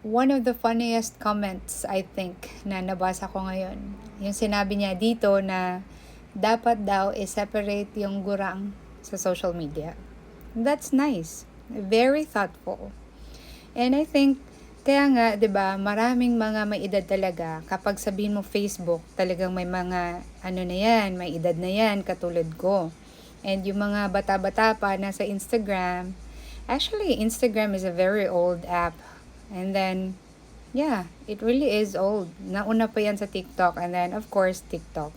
one of the funniest comments I think na nabasa ko ngayon. Yung sinabi niya dito na dapat daw i-separate yung gurang sa social media. That's nice. Very thoughtful. And I think kaya nga, 'di ba, maraming mga may edad talaga kapag sabihin mo Facebook, talagang may mga ano na 'yan, may edad na 'yan katulad ko. And yung mga bata-bata pa nasa Instagram, actually Instagram is a very old app. And then yeah, it really is old. Nauna pa 'yan sa TikTok and then of course TikTok.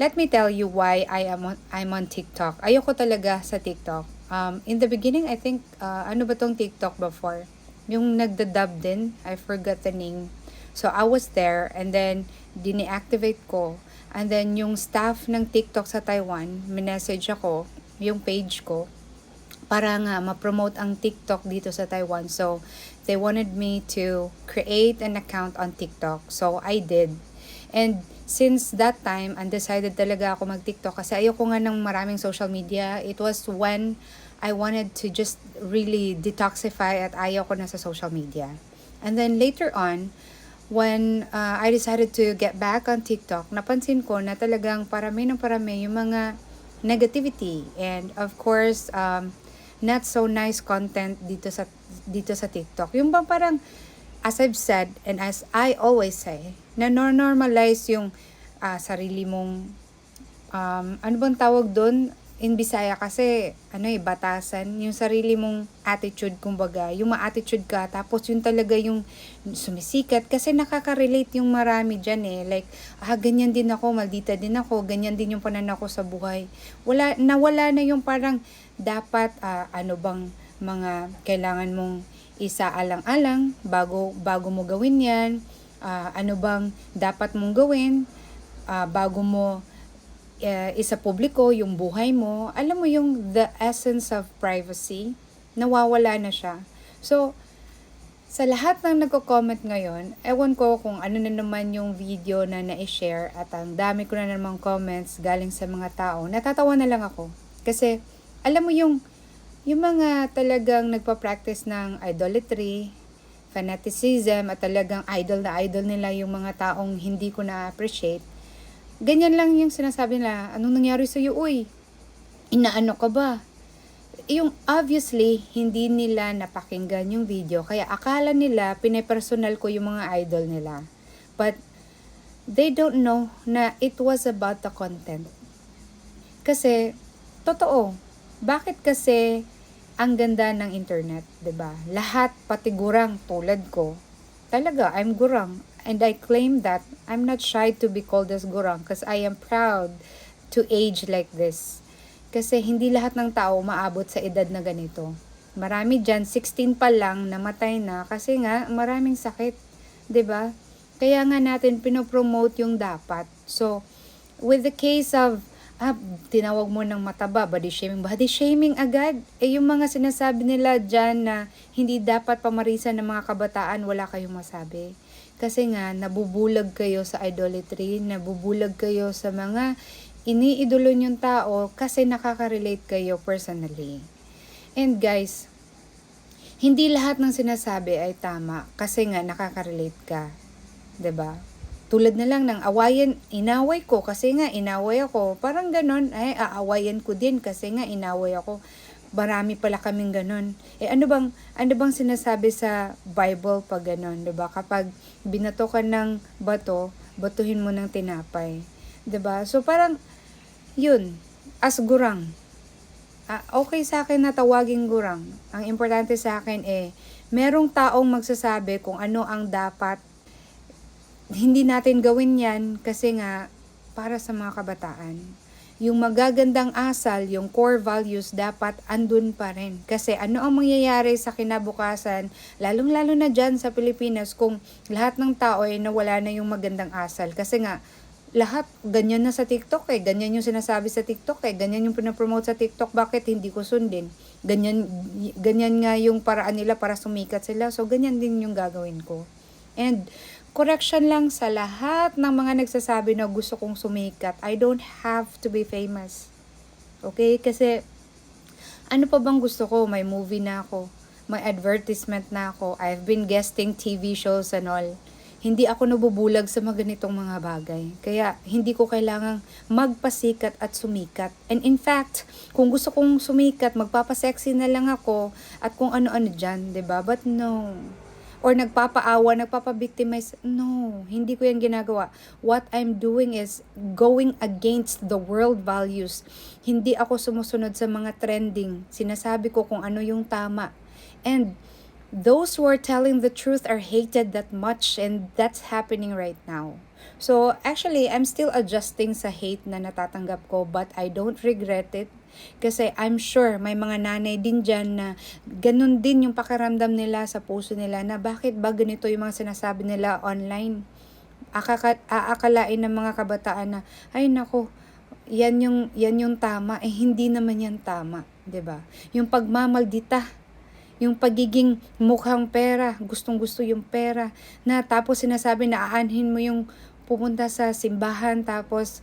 Let me tell you why I am on, I'm on TikTok. Ayoko talaga sa TikTok. Um, in the beginning, I think, uh, ano ba tong TikTok before? Yung nagda-dub din, I forgot the name. So, I was there and then, dini-activate ko. And then, yung staff ng TikTok sa Taiwan, minessage ako, yung page ko, para nga ma-promote ang TikTok dito sa Taiwan. So, they wanted me to create an account on TikTok. So, I did. And since that time, undecided talaga ako mag-TikTok kasi ayoko nga ng maraming social media. It was when I wanted to just really detoxify at ayaw ko na sa social media. And then later on, when uh, I decided to get back on TikTok, napansin ko na talagang parami ng parami yung mga negativity and of course um, not so nice content dito sa dito sa TikTok. Yung bang parang as I've said and as I always say, na normalize yung ah, sarili mong um, ano bang tawag doon in Bisaya kasi ano eh batasan. Yung sarili mong attitude kumbaga. Yung ma-attitude ka tapos yun talaga yung sumisikat. Kasi nakaka-relate yung marami diyan eh. Like ah ganyan din ako maldita din ako ganyan din yung pananaw ko sa buhay. Wala nawala na yung parang dapat ah, ano bang mga kailangan mong isaalang-alang bago bago mo gawin 'yan Ah, ano bang dapat mong gawin ah, bago mo uh, isa publiko yung buhay mo alam mo yung the essence of privacy nawawala na siya so sa lahat ng nagko-comment ngayon, ewan ko kung ano na naman yung video na na-share at ang dami ko na namang comments galing sa mga tao. Natatawa na lang ako. Kasi, alam mo yung, yung mga talagang nagpa-practice ng idolatry, fanaticism at talagang idol na idol nila yung mga taong hindi ko na-appreciate, ganyan lang yung sinasabi nila, anong nangyari sa'yo, uy? Inaano ka ba? Yung obviously, hindi nila napakinggan yung video, kaya akala nila pinepersonal ko yung mga idol nila. But, they don't know na it was about the content. Kasi, totoo, bakit kasi ang ganda ng internet, 'di ba? Lahat pati gurang tulad ko. Talaga, I'm gurang and I claim that I'm not shy to be called as gurang because I am proud to age like this. Kasi hindi lahat ng tao maabot sa edad na ganito. Marami dyan, 16 pa lang, namatay na kasi nga maraming sakit. ba? Kaya nga natin pinopromote yung dapat. So, with the case of ah, tinawag mo ng mataba, body shaming. Body shaming agad. Eh, yung mga sinasabi nila dyan na hindi dapat pamarisan ng mga kabataan, wala kayong masabi. Kasi nga, nabubulag kayo sa idolatry, nabubulag kayo sa mga iniidolo yung tao kasi nakaka-relate kayo personally. And guys, hindi lahat ng sinasabi ay tama kasi nga nakaka-relate ka. 'Di ba? Tulad na lang ng awayan, inaway ko kasi nga inaway ako. Parang ganon, ay aawayan ko din kasi nga inaway ako. Marami pala kaming ganon. Eh ano bang, ano bang sinasabi sa Bible pag ganon, ba? Kapag binato ka ng bato, batuhin mo ng tinapay. ba? So parang, yun, as gurang, ah, okay sa akin na tawaging gurang. Ang importante sa akin eh, merong taong magsasabi kung ano ang dapat hindi natin gawin yan kasi nga para sa mga kabataan. Yung magagandang asal, yung core values dapat andun pa rin. Kasi ano ang mangyayari sa kinabukasan, lalong-lalo na dyan sa Pilipinas kung lahat ng tao ay nawala na yung magandang asal. Kasi nga, lahat ganyan na sa TikTok eh. Ganyan yung sinasabi sa TikTok eh. Ganyan yung pinapromote sa TikTok. Bakit hindi ko sundin? Ganyan, ganyan nga yung paraan nila para sumikat sila. So, ganyan din yung gagawin ko. And, correction lang sa lahat ng mga nagsasabi na gusto kong sumikat. I don't have to be famous. Okay? Kasi, ano pa bang gusto ko? May movie na ako. may advertisement na ako. I've been guesting TV shows and all. Hindi ako nabubulag sa mga ganitong mga bagay. Kaya hindi ko kailangang magpasikat at sumikat. And in fact, kung gusto kong sumikat, magpapasexy na lang ako at kung ano-ano dyan, ba But no. Or nagpapaawa, nagpapabictimize. No, hindi ko yan ginagawa. What I'm doing is going against the world values. Hindi ako sumusunod sa mga trending. Sinasabi ko kung ano yung tama. And those who are telling the truth are hated that much and that's happening right now. So actually, I'm still adjusting sa hate na natatanggap ko but I don't regret it kasi I'm sure may mga nanay din dyan na ganun din yung pakiramdam nila sa puso nila na bakit ba ganito yung mga sinasabi nila online. Akaka, aakalain ng mga kabataan na ay nako, yan yung yan yung tama eh hindi naman yan tama, ba? Yung pagmamaldita yung pagiging mukhang pera, gustong-gusto yung pera, na tapos sinasabi na aanhin mo yung pupunta sa simbahan, tapos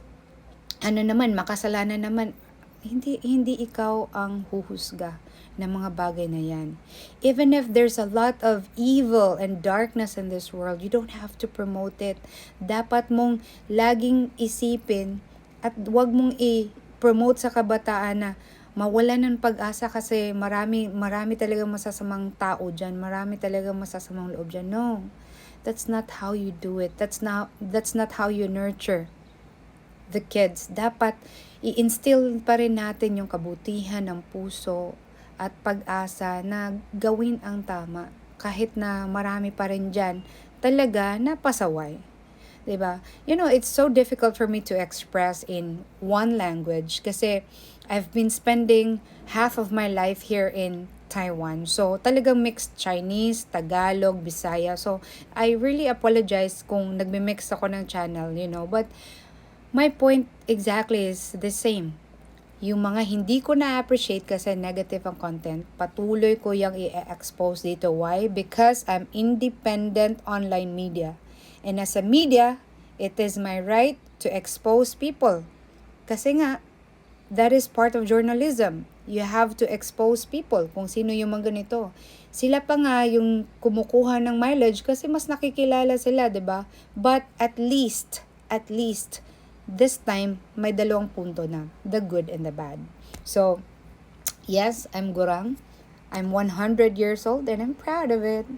ano naman, makasalanan naman. Hindi, hindi ikaw ang huhusga ng mga bagay na yan. Even if there's a lot of evil and darkness in this world, you don't have to promote it. Dapat mong laging isipin at wag mong i-promote sa kabataan na mawala ng pag-asa kasi marami marami talaga masasamang tao diyan, marami talaga masasamang loob diyan. No. That's not how you do it. That's not that's not how you nurture the kids. Dapat i-instill pa rin natin yung kabutihan ng puso at pag-asa na gawin ang tama kahit na marami pa rin diyan talaga napasaway. 'di ba? You know, it's so difficult for me to express in one language kasi I've been spending half of my life here in Taiwan. So, talagang mixed Chinese, Tagalog, Bisaya. So, I really apologize kung nagme-mix ako ng channel, you know. But, my point exactly is the same. Yung mga hindi ko na-appreciate kasi negative ang content, patuloy ko yung i-expose dito. Why? Because I'm independent online media. And as a media, it is my right to expose people. Kasi nga, that is part of journalism. You have to expose people kung sino yung mga ganito. Sila pa nga yung kumukuha ng mileage kasi mas nakikilala sila, 'di ba? But at least, at least this time may dalawang punto na, the good and the bad. So, yes, I'm Gurang. I'm 100 years old and I'm proud of it.